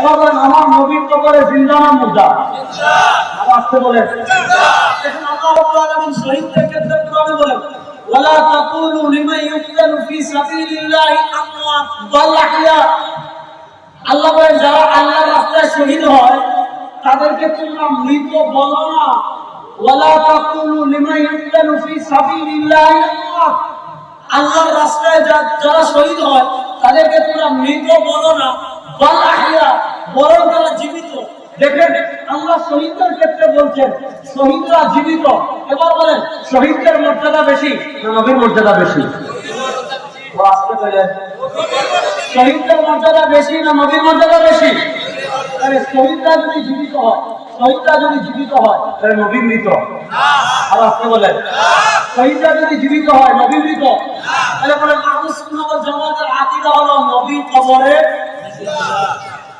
এবার আমার নবীর কবরে জিন্দা না মুর্দা? আসতে শহীদদের ক্ষেত্রে বলেন? ওয়ালা তাকুলু লিমান ইউকতালু ফি সাবিলিল্লাহি আমওয়াত বাল আহইয়া আল্লাহ বলেন, যারা আল্লাহর রাস্তায় শহীদ হয়, তাদেরকে তোমরা মৃত বলো না। ওয়ালা তাকুলু লিমান ইউকতালু ফি সাবিলিল্লাহি আমওয়াত আল্লাহর রাস্তায় যারা শহীদ হয়, তাদেরকে তোমরা মৃত বলো না। বাল আহইয়া বরং তারা জীবিত। দেখেন, আল্লাহ শহীদদের ক্ষেত্রে বলছেন, শহীদরা জীবিত। এবার বলেন, শহীদদের মর্যাদা বেশি নবীর মর্যাদা বেশি? শহীদদের মর্যাদা বেশি না নবীর মর্যাদা বেশি? শহীদরা যদি জীবিত হয়, শহীদরা যদি জীবিত হয়, তাহলে নবী মৃত। আর আসতে বলেন। শহীদরা যদি জীবিত হয় নবী মৃত। তাহলে বলেন ওয়াল জামাতের আকীদা হলো নবীর কবরে।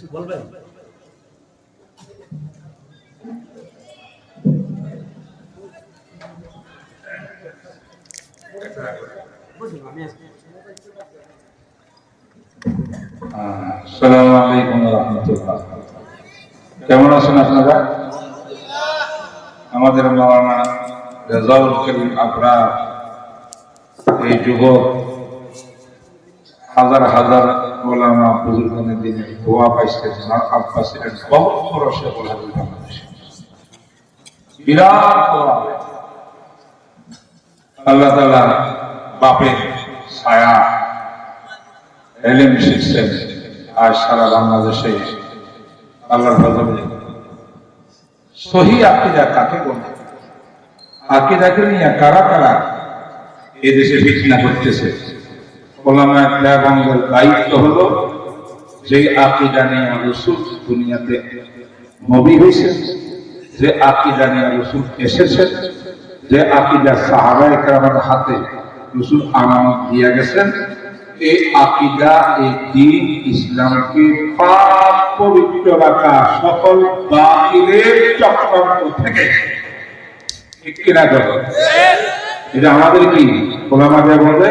কিছু বলবেন। আসসালামু আলাইকুম রহমতুল্লাহ কেমন আছেন আপনারা? আমাদের মাওলানা রেজাউল করিম আবরার এই যুবক হাজার হাজার মৌলানা বড় বিরাট আল্লাহ তাআলা বাপের ছায়া, এলিম শিখছেন আর সারা বাংলাদেশে। আল্লাহর ফজলে। সহি আকিদা কাকে বলে? আকিদাকে নিয়ে কারা কারা এদেশে ফিটনা করতেছে? ওলামা দেবঙ্গের দায়িত্ব হলো যে আকিদা নিয়ে রসুল দুনিয়াতে নবী হয়েছেন যে আকিদা নিয়ে রসুল এসেছেন যে আকিদা সাহাবায়ে কেরামের হাতে রসুল আমানত দিয়া গেছেন। এই আকিদা, এই দিন ইসলামকে পবিত্র রাখা সকল বাকিলের চক্রান্ত থেকে ঠিক কিনা এটা আমাদের কি? ওলামাদের মধ্যে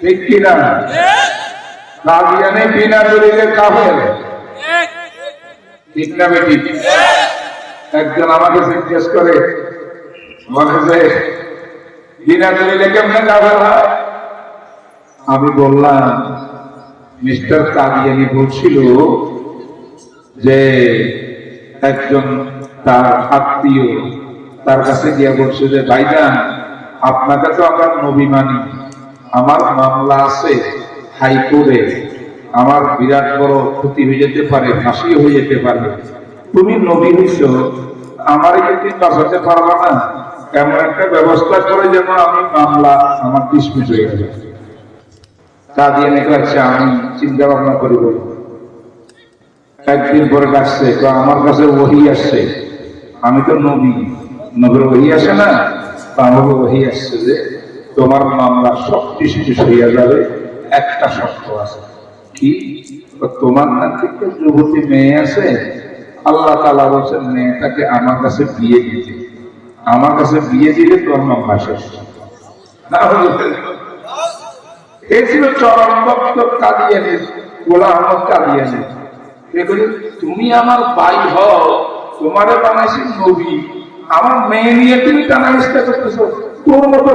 ঠিক কিনা কাদিয়ানে বিনা দলিলে কাফের। ঠিক না বেটি? একজন আমাকে জিজ্ঞেস করে, বলে যে, বিনা দলিলে কেমনে কাফের আমি বললাম, মিস্টার কাদিয়ানি বলছিল যে, একজন তার আত্মীয় তার কাছে গিয়ে বলছে যে, ভাইজান, আপনাকে তো আমরা নবী মানি। আমার মামলা আছে হাইকোর্টে। আমার বিরাট বড় ক্ষতি হয়ে যেতে পারে ফাঁসি হয়ে যেতে পারে। তুমি নবী হইছ, আমার কিন্তু বাঁচাতে পারবা না। এমন একটা ব্যবস্থা করে যেন আমি মামলা আমার ডিসমিস হয়ে যাবে তা দিয়ে নাকি আচ্ছা আমি চিন্তা ভাবনা করিব। একদিন পরে ডাকছে, তো আমার কাছে ওহি আসছে। আমি তো নবী, নবীর ওহি আসে না? তো আমাকে ওহি আসছে যে তোমার মামলা সব কিছু হইয়া যাবে, একটা শর্ত আছে। কি? তোমার থেকে যুবতী মেয়ে আছে, আল্লাহ তালা বলছেন, মেয়েটাকে আমার কাছে বিয়ে দিতে আমার কাছে বিয়ে দিলে তোর মামলা শেষ। এই ছিল চরম ভক্ত কাদিয়ানির গোলা আহমদ কাদিয়ানি তুমি আমার ভাই হও, তোমারে বানাইছি নবী। আমার মেয়ে নিয়ে তুমি টানা করতেছো। তোর মতো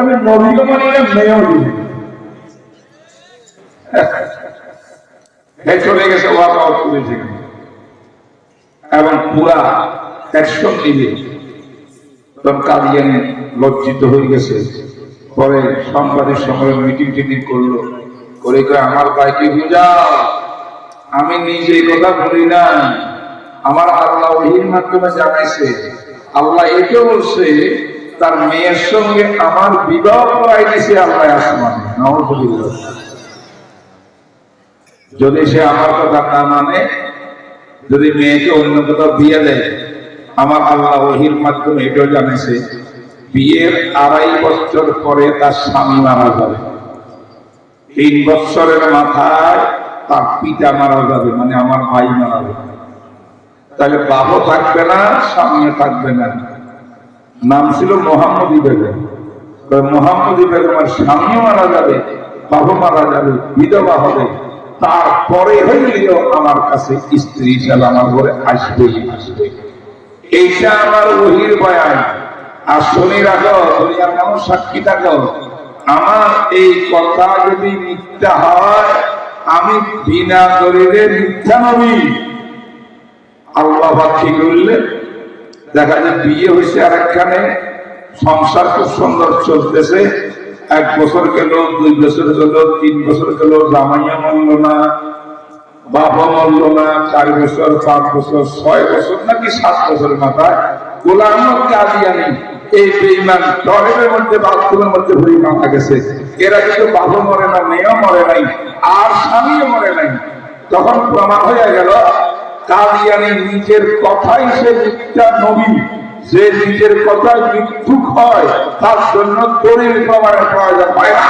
আমি নবীও মানি না মেয়েও দিই। চলে গেছে এবং পুরা কাদিয়ানি লজ্জিত হয়ে গেছে। পরে সাংবাদিক সম্মেলন মিটিং টিটিং করল। করে কয়ে, আমার ভাইকে বুঝাও আমি নিজে কথা বলি না আমার আল্লাহ ওহির মাধ্যমে জানাইছে। আল্লাহ এটাও বলছে তার মেয়ের সঙ্গে আমার বিবাহ করাই দিছে আল্লাহ আসমানে। যদি সে আমার কথা না মানে যদি মেয়েকে অন্য কোথাও বিয়ে দেয়, আমার আল্লাহ ওহির মাধ্যমে এটাও জানিয়েছে বিয়ের আড়াই বছর পরে তার স্বামী মারা যাবে। তিন বছরের মাথায় তার পিতা মারা যাবে মানে আমার ভাই মারা যাবে। তাহলে বাবা থাকবে না, স্বামীও থাকবে না। নাম ছিল মোহাম্মদী বেগম মোহাম্মদী বেগমের স্বামীও মারা যাবে, বাবা মারা যাবে, বিধবা হবে। তারপরে হইলেও আমার কাছে স্ত্রী হিসাবে আমার ঘরে আসবে এইটা আমার ওহির বয়ান। আর শনি রাখো মানুষ সাক্ষী থাকো। আমার এই কথা যদি মিথ্যা হয়, আমি বিনা দরিলে মিথ্যা নবী। আল্লাহ ঠিক করলে দেখা যায় বিয়ে হয়েছে আর একখানে, সংসার খুব সুন্দর চলতেছে। এক বছর গেল, দুই বছর গেল, তিন বছর গেল, জামাইয়া মরল না, বাবা মরল না, চার বছর, পাঁচ বছর, ছয় বছর নাকি সাত বছরের মাথায়। গোলাম কাদিয়ানি, এই বেইমান টয়লেটের মধ্যে, বাথরুমের মধ্যে ভরি মাথা গেছে। এরা কিন্তু বাবা মরে না, মেয়েও মরে নাই, আর স্বামীও মরে নাই। তখন প্রমাণ হয়ে গেল কাদিয়ানি নিজের কথাই সে মিথ্যা নবী। যে নিজের কথায় মিথ্যুক হয়, তার জন্য দলিল প্রমাণের প্রয়োজন হয় না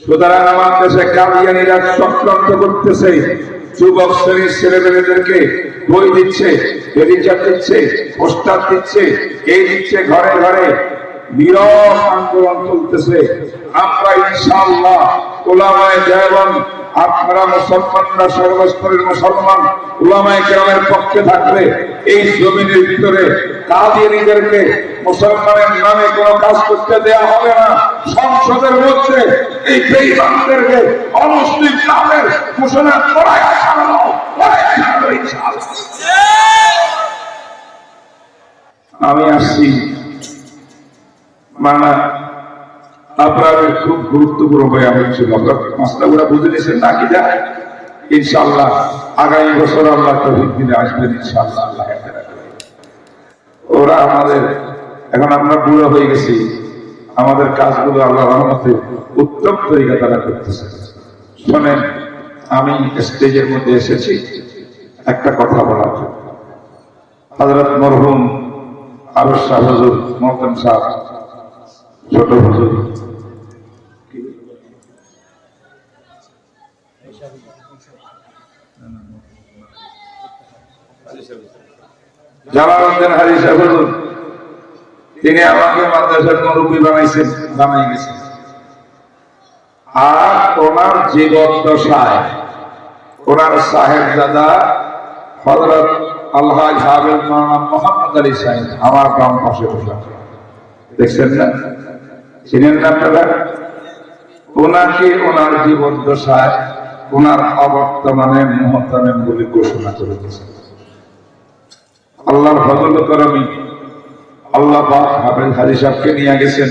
সুতরাং আমার দেশে কাদিয়ানিরা চক্রান্ত করতেছে। যুবক শ্রেণির ছেলেমেয়েদেরকে বই দিচ্ছে লেডিচার দিচ্ছে, পোস্টার দিচ্ছে, এই দিচ্ছে ঘরে ঘরে। নীরব আন্দোলন চলতেছে। আমরা ইনশাআল্লাহ ওলামায় দেবন আপনারা মুসলমানরা সর্বস্তরের মুসলমান ওলামায় কেরামের পক্ষে থাকলে এই জমিনের ভিতরে কাদিয়ানিদেরকে মুসলমানের নামে কোনো কাজ করতে দেয়া হবে না সংসদের মধ্যে এই বেঈমানদেরকে অমুসলিম নামের ঘোষণা করাই ছাড়ানো। আমি আসছি মানে আপনাদের খুব গুরুত্বপূর্ণ বয়ান হচ্ছিল আপনার মাস্টারগুলা বুঝে নিয়েছেন না কি যায় ইনশাল্লাহ আগামী বছর আল্লাহ তহিদ দিনে আসবেন ইনশাল্লাহ আল্লাহ ওরা আমাদের, এখন আমরা বুড়ো হয়ে গেছি। আমাদের কাজগুলো আল্লাহ রহমতে উত্তম তরিকা তারা করতেছে। শোনেন, আমি স্টেজের মধ্যে এসেছি। একটা কথা বলার জন্য। হজরত মরহুম আরও শাহ হজুর মোহতম সাহ ছোট হুজুর জালালউদ্দিন সাহেব হুজুর তিনি আমাকে মাদ্রাসার মুরব্বী বানাইছেন, বানাই গেছেন। আর ওনার জীবদ্দশায় ওনার সাহেব দাদা হজরত আল্লাহ নাম মোহাম্মদ আলী সাহেব, আমার বাম পাশে বসে দেখছেন না? চিনেন না ওনাকে ওনার জীবদ্দশায় ওনার অবর্তমানে মহতামেন বলে ঘোষণা করে দিয়েছেন। আল্লাহর ফজল করমি আল্লাহ পাক হাফেজ হাজি সাহেবকে নিয়ে গেছেন।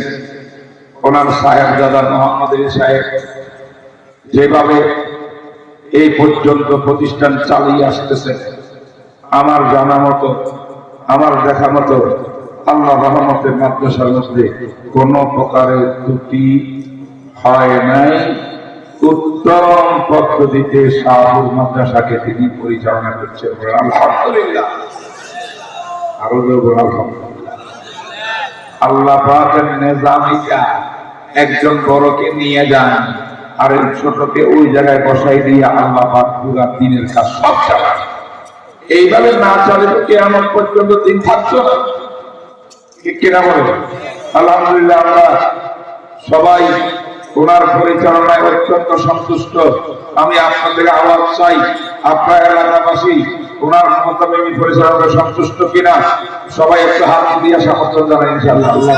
ওনার সাহেব দাদা মোহাম্মদ সাহেব যেভাবে এই পর্যন্ত প্রতিষ্ঠান চালিয়ে আসতেছে, আমার জানা মতো, আমার দেখা মতো আল্লাহ রহমতের মাদ্রাসার মধ্যে কোন প্রকারের ত্রুটি হয় নাই। উত্তম পদ্ধতিতে শাহুর মাদ্রাসাকে তিনি পরিচালনা করছেন আরও আল্লাহ নেজামিকা একজন বড়কে নিয়ে যান আর এই ছোটকে ওই জায়গায় বসাই দিয়ে আল্লাহ পুরা দিনের কাজ সব চালান এইভাবে না চলে তো কে আমার পর্যন্ত দিন থাকছো না। আলহামদুলিল্লাহ, আমরা সবাই ওনার পরিচালনায় অত্যন্ত সন্তুষ্ট আমি আপনাদের আওয়াজ চাই, আপনার এলাকাবাসী ওনার মোতাবেক পরিচালনায় সন্তুষ্ট কিনা, সবাই একটু হাত দিয়ে সমর্থন জানাই ইনশাআল্লাহ আল্লাহ।